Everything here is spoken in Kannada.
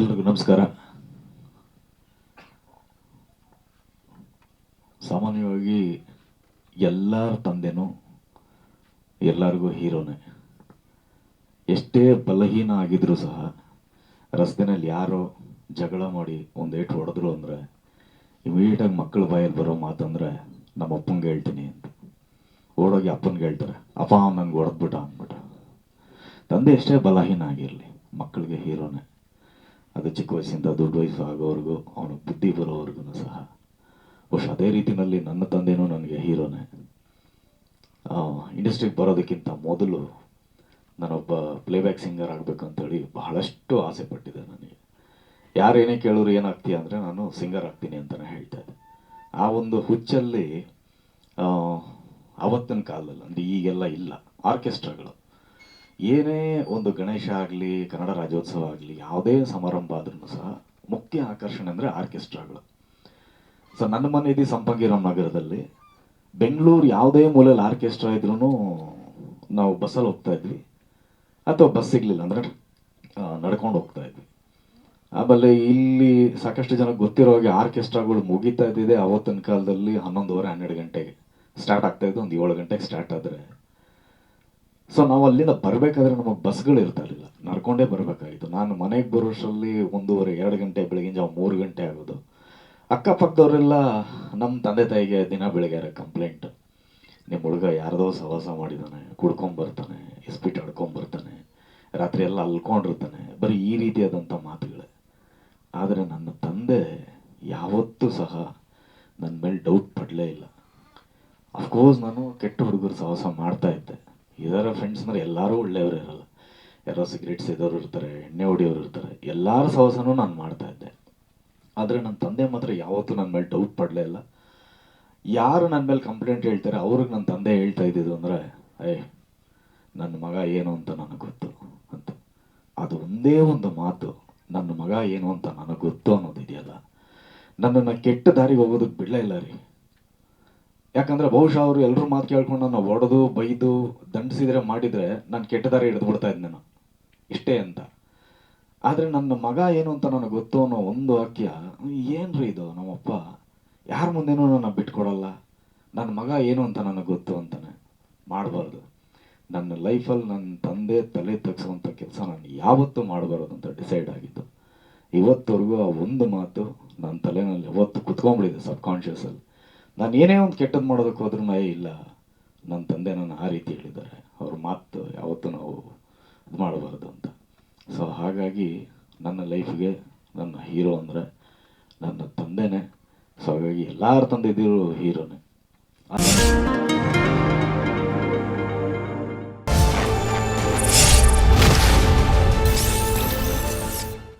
ಎಲ್ರಿಗೂ ನಮಸ್ಕಾರ. ಸಾಮಾನ್ಯವಾಗಿ ಎಲ್ಲರ ತಂದೆನೂ ಎಲ್ಲರಿಗೂ ಹೀರೋನೇ. ಎಷ್ಟೇ ಬಲಹೀನ ಆಗಿದ್ರು ಸಹ ರಸ್ತೆನಲ್ಲಿ ಯಾರೋ ಜಗಳ ಮಾಡಿ ಒಂದು ಏಟು ಹೊಡೆದ್ರು ಅಂದರೆ ಇಮಿಡಿಯೇಟಾಗಿ ಮಕ್ಕಳ ಬಾಯಲ್ಲಿ ಬರೋ ಮಾತಂದರೆ ನಮ್ಮ ಅಪ್ಪಂಗೆ ಹೇಳ್ತೀನಿ ಅಂತ. ಓಡೋಗಿ ಅಪ್ಪನಿಗೆ ಹೇಳ್ತಾರೆ, ಅಪ್ಪ ಅವ್ನು ನಂಗೆ ಹೊಡೆದ್ಬಿಟ್ಟ ಅಂದ್ಬಿಟ್ಟು. ತಂದೆ ಎಷ್ಟೇ ಬಲಹೀನ ಆಗಿರಲಿ, ಮಕ್ಕಳಿಗೆ ಹೀರೋನೇ. ಅದು ಚಿಕ್ಕ ವಯಸ್ಸಿಂದ ದೊಡ್ಡ ವಯಸ್ಸು ಆಗೋವರೆಗೂ ಅವನು ಬುದ್ಧಿ ಬರೋವರೆಗೂ ಸಹ. ಬಹುಶಃ ಅದೇ ರೀತಿಯಲ್ಲಿ ನನ್ನ ತಂದೆಯೂ ನನಗೆ ಹೀರೋನೇ. ಇಂಡಸ್ಟ್ರಿಗೆ ಬರೋದಕ್ಕಿಂತ ಮೊದಲು ನಾನೊಬ್ಬ ಪ್ಲೇಬ್ಯಾಕ್ ಸಿಂಗರ್ ಆಗಬೇಕು ಅಂತೇಳಿ ಬಹಳಷ್ಟು ಆಸೆ ಪಟ್ಟಿದ್ದೆ ನನಗೆ. ಯಾರೇನೇ ಕೇಳೋರು ಏನಾಗ್ತೀಯ ಅಂದರೆ ನಾನು ಸಿಂಗರ್ ಆಗ್ತೀನಿ ಅಂತಲೇ ಹೇಳ್ತಾ ಇದ್ದೆ. ಆ ಒಂದು ಹುಚ್ಚಲ್ಲಿ ಆವತ್ತಿನ ಕಾಲದಲ್ಲಿ, ಅಂದರೆ ಈಗೆಲ್ಲ ಇಲ್ಲ ಆರ್ಕೆಸ್ಟ್ರಾಗಳು ಏನೇ ಒಂದು ಗಣೇಶ ಆಗಲಿ, ಕನ್ನಡ ರಾಜ್ಯೋತ್ಸವ ಆಗಲಿ, ಯಾವುದೇ ಸಮಾರಂಭ ಆದ್ರೂ ಸಹ ಮುಖ್ಯ ಆಕರ್ಷಣೆ ಅಂದರೆ ಆರ್ಕೆಸ್ಟ್ರಾಗಳು. ಸೊ ನನ್ನ ಮನೆ ಇದೆ ಸಂಪಂಗಿರಾಮ್ ನಗರದಲ್ಲಿ ಬೆಂಗಳೂರು ಯಾವುದೇ ಮೂಲೆಯಲ್ಲಿ ಆರ್ಕೆಸ್ಟ್ರಾ ಇದ್ರೂ ನಾವು ಬಸ್ಸಲ್ಲಿ ಹೋಗ್ತಾ ಇದ್ವಿ. ಅಥವಾ ಬಸ್ ಸಿಗಲಿಲ್ಲ ಅಂದರೆ ನಡ್ಕೊಂಡು ಹೋಗ್ತಾ ಇದ್ವಿ. ಆಮೇಲೆ ಇಲ್ಲಿ ಸಾಕಷ್ಟು ಜನಕ್ಕೆ ಗೊತ್ತಿರೋ ಹಾಗೆ ಆರ್ಕೆಸ್ಟ್ರಾಗಳು ಮುಗಿತಾ ಇದ್ದಿದೆ ಅವತ್ತಿನ ಕಾಲದಲ್ಲಿ ಹನ್ನೊಂದುವರೆ ಹನ್ನೆರಡು ಗಂಟೆಗೆ. ಸ್ಟಾರ್ಟ್ ಆಗ್ತಾ ಇದ್ದು ಒಂದು ಏಳು ಗಂಟೆಗೆ ಸ್ಟಾರ್ಟ್ ಆದರೆ ಸೊ ನಾವು ಅಲ್ಲಿಂದ ಬರಬೇಕಾದ್ರೆ ನಮಗೆ ಬಸ್ಗಳು ಇರ್ತಾ ಇರಲಿಲ್ಲ ನಡ್ಕೊಂಡೇ ಬರಬೇಕಾಗಿತ್ತು. ನಾನು ಮನೆಗೆ ಬರೋಷ್ಟರಲ್ಲಿ ಒಂದೂವರೆ, ಎರಡು ಗಂಟೆ ಬೆಳಗಿನ ಜಾವ ಮೂರು ಗಂಟೆ ಆಗೋದು. ಅಕ್ಕಪಕ್ಕದವರೆಲ್ಲ ನಮ್ಮ ತಂದೆ ತಾಯಿಗೆ ದಿನ ಬೆಳಗ್ಗೆ ಕಂಪ್ಲೇಂಟ್. ನಿಮ್ಮ ಹುಡುಗ ಯಾರ್ದೋ ಸವಾಸ ಮಾಡಿದ್ದಾನೆ ಕುಡ್ಕೊಂಬರ್ತಾನೆ ಇಸ್ಪಿಟ್ ಆಡ್ಕೊಂಬರ್ತಾನೆ ರಾತ್ರಿ ಎಲ್ಲ ಅಲ್ಕೊಂಡಿರ್ತಾನೆ. ಬರೀ ಈ ರೀತಿಯಾದಂಥ ಮಾತುಗಳೇ. ಆದರೆ ನನ್ನ ತಂದೆ ಯಾವತ್ತೂ ಸಹ ನನ್ನ ಮೇಲೆ ಡೌಟ್ ಪಡಲೇ ಇಲ್ಲ. ಅಫ್ಕೋರ್ಸ್ ನಾನು ಕೆಟ್ಟ ಹುಡುಗರು ಸಹವಾಸ ಮಾಡ್ತಾ ಇದ್ದೆ. ಇದರ ಫ್ರೆಂಡ್ಸ್ ಅಂದರೆ ಎಲ್ಲರೂ ಒಳ್ಳೆಯವರು ಇರಲ್ಲ. ಯಾರೋ ಸಿಗರೇಟ್ ಸೇದೋರು ಇರ್ತಾರೆ, ಎಣ್ಣೆ ಹೊಡಿಯೋರು ಇರ್ತಾರೆ. ಎಲ್ಲರ ಸಹವಾಸನೂ ನಾನು ಮಾಡ್ತಾ ಇದ್ದೆ. ಆದರೆ ನನ್ನ ತಂದೆ ಮಾತ್ರ ಯಾವತ್ತೂ ನನ್ನ ಮೇಲೆ ಡೌಟ್ ಪಡಲೇ ಇಲ್ಲ. ಯಾರು ನನ್ನ ಮೇಲೆ ಕಂಪ್ಲೇಂಟ್ ಹೇಳ್ತಾರೆ, ಅವ್ರಿಗೆ ನನ್ನ ತಂದೆ ಹೇಳ್ತಾ ಇದ್ದಿದ್ದು ಅಂದರೆ ಏ ನನ್ನ ಮಗ ಏನು ಅಂತ ನನಗೆ ಗೊತ್ತು ಅಂತ. ಅದು ಒಂದೇ ಒಂದು ಮಾತು, ನನ್ನ ಮಗ ಏನು ಅಂತ ನನಗೆ ಗೊತ್ತು ಅನ್ನೋದಿದೆಯಲ್ಲ. ನನ್ನನ್ನು ಕೆಟ್ಟ ದಾರಿಗೆ ಹೋಗೋದಕ್ಕೆ ಬಿಡಲೇ ಇಲ್ಲ ರೀ. ಯಾಕಂದ್ರೆ ಬಹುಶಃ ಅವರು ಎಲ್ಲರೂ ಮಾತು ಕೇಳ್ಕೊಂಡು ನಾನು ಹೊಡೆದು ಬೈದು, ದಂಡಿಸಿದ್ರೆ ಮಾಡಿದ್ರೆ ನಾನು ಕೆಟ್ಟ ದಾರಿ ಹಿಡಿದು ಬಿಡ್ತಾ ಇದ್ದೆ ನಾನು. ಇಷ್ಟೇ ಅಂತ. ಆದರೆ ನನ್ನ ಮಗ ಏನು ಅಂತ ನನಗೆ ಗೊತ್ತು ಅನ್ನೋ ಒಂದು ವಾಕ್ಯ ಏನ್ರಿ ಇದು ನಮ್ಮಪ್ಪ? ಯಾರ ಮುಂದೆನೂ ನನ್ನ ಬಿಟ್ಕೊಡಲ್ಲ. ನನ್ನ ಮಗ ಏನು ಅಂತ ನನಗೆ ಗೊತ್ತು ಅಂತಾನೆ ಮಾಡಬಾರ್ದು. ನನ್ನ ಲೈಫಲ್ಲಿ ನನ್ನ ತಂದೆ ತಲೆ ತಗ್ಸುವಂಥ ಕೆಲಸ ನಾನು ಯಾವತ್ತೂ ಮಾಡಬಾರ್ದು ಅಂತ ಡಿಸೈಡ್ ಆಗಿತ್ತು ಇವತ್ತವರೆಗೂ ಆ ಒಂದು ಮಾತು ನನ್ನ ತಲೆನಲ್ಲಿ ಯಾವತ್ತು ಕುತ್ಕೊಂಡ್ಬಿಟ್ಟಿದೆ ಸಬ್ ಕಾನ್ಷಿಯಸಲ್ಲಿ ನಾನು ಏನೇ ಒಂದು ಕೆಟ್ಟದ್ದು ಮಾಡೋದಕ್ಕೆ ಹೋದ್ರೂ ಇಲ್ಲ. ನನ್ನ ತಂದೆ ನನ್ನ ಆ ರೀತಿ ಹೇಳಿದ್ದಾರೆ. ಅವ್ರ ಮಾತು ಯಾವತ್ತೂ ನಾವು ಇದು ಮಾಡಬಾರ್ದು ಅಂತ. ಸೊ ಹಾಗಾಗಿ ನನ್ನ ಲೈಫ್ಗೆ ನನ್ನ ಹೀರೋ ಅಂದರೆ ನನ್ನ ತಂದೆನೇ. ಸೊ ಹಾಗಾಗಿ ಎಲ್ಲರ ತಂದೆ ಇದ್ದಿರೋ ಹೀರೋನೇ.